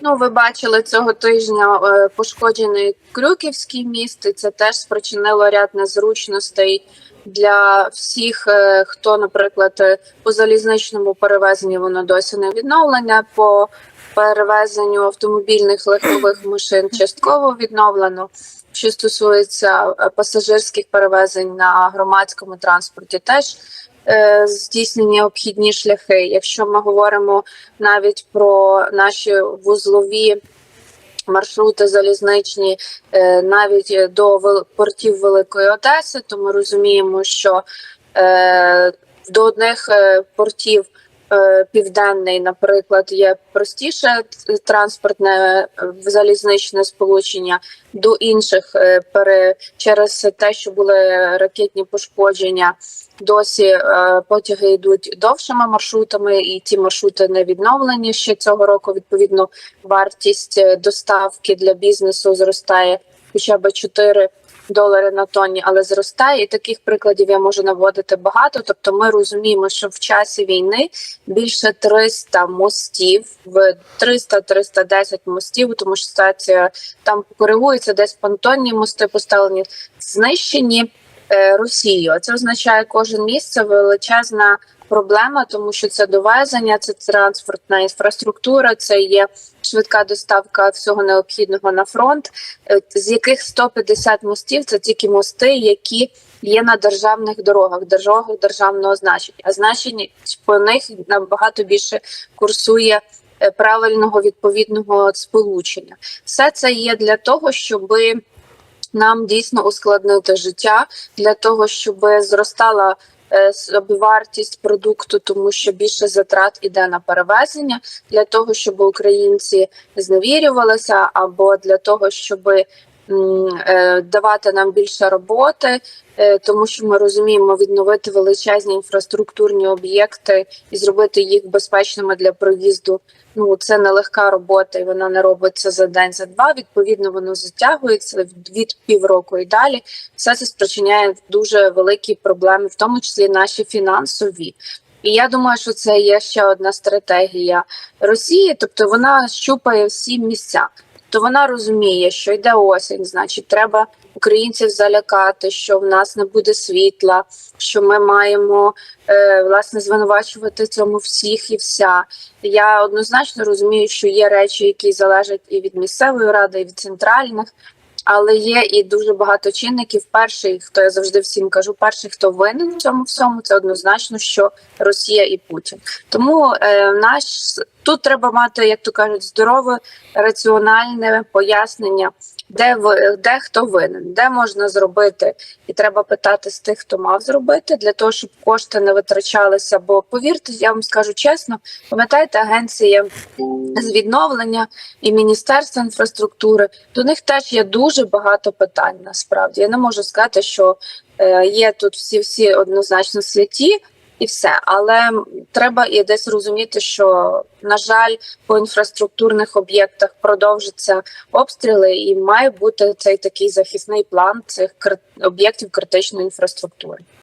Ну, ви бачили цього тижня е, пошкоджений Крюківський міст, і це теж спричинило ряд незручностей для всіх, е, хто, наприклад, е, по залізничному перевезенню воно досі не відновлене. По перевезенню автомобільних легкових машин частково відновлено. Що стосується пасажирських перевезень на громадському транспорті, теж здійснені обхідні шляхи. Якщо ми говоримо навіть про наші вузлові маршрути залізничні, е, навіть до портів Великої Одеси, то ми розуміємо, що е, до одних е, портів. Е, Південний, наприклад, є простіше транспортне е, залізничне сполучення до інших е, через те, що були ракетні пошкодження. Досі потяги йдуть довшими маршрутами, і ті маршрути не відновлені ще цього року. Відповідно, вартість доставки для бізнесу зростає хоча б 4 долари на тонні, але зростає. І таких прикладів я можу наводити багато. Тобто, ми розуміємо, що в часі війни більше 300 мостів, в 300-310 мостів, тому що ситуація там коригується, десь понтонні мости поставлені, знищені е, Росією. Це означає, кожен міст це величезна проблема, тому що це довезення, це транспортна інфраструктура, це є швидка доставка всього необхідного на фронт, е, з яких 150 мостів це тільки мости, які є на державних дорогах, дорогах державного значення. А значення по них набагато більше курсує е, правильного відповідного сполучення. Все це є для того, щоби нам дійсно ускладнити життя для того, щоб зростала собівартість продукту, тому що більше затрат іде на перевезення, для того, щоб українці зневірювалися, або для того, щоб е, давати нам більше роботи, е, тому що ми розуміємо відновити величезні інфраструктурні об'єкти і зробити їх безпечними для проїзду. Ну це нелегка робота, і вона не робиться за день, за два. Відповідно, воно затягується від півроку і далі. Все це спричиняє дуже великі проблеми, в тому числі наші фінансові. І я думаю, що це є ще одна стратегія Росії, тобто вона щупає всі місця. То вона розуміє, що йде осінь, значить, треба українців залякати, що в нас не буде світла, що ми маємо е, власне звинувачувати цьому всіх і вся. Я однозначно розумію, що є речі, які залежать і від місцевої ради, і від центральних, але є і дуже багато чинників. Перший, хто я завжди всім кажу, перший, хто винен в цьому всьому, це однозначно, що Росія і Путін. Тому е, наш тут треба мати, як то кажуть, здорове раціональне пояснення, де ви де хто винен, де можна зробити, і треба питати з тих, хто мав зробити, для того, щоб кошти не витрачалися. Бо повірте, я вам скажу чесно, пам'ятаєте, агенція з відновлення і Міністерства інфраструктури. До них теж є дуже багато питань. Насправді я не можу сказати, що е, є тут всі всі однозначно святі. І все, але треба і десь розуміти, що на жаль, по інфраструктурних об'єктах продовжаться обстріли, і має бути цей такий захисний план цих об'єктів критичної інфраструктури.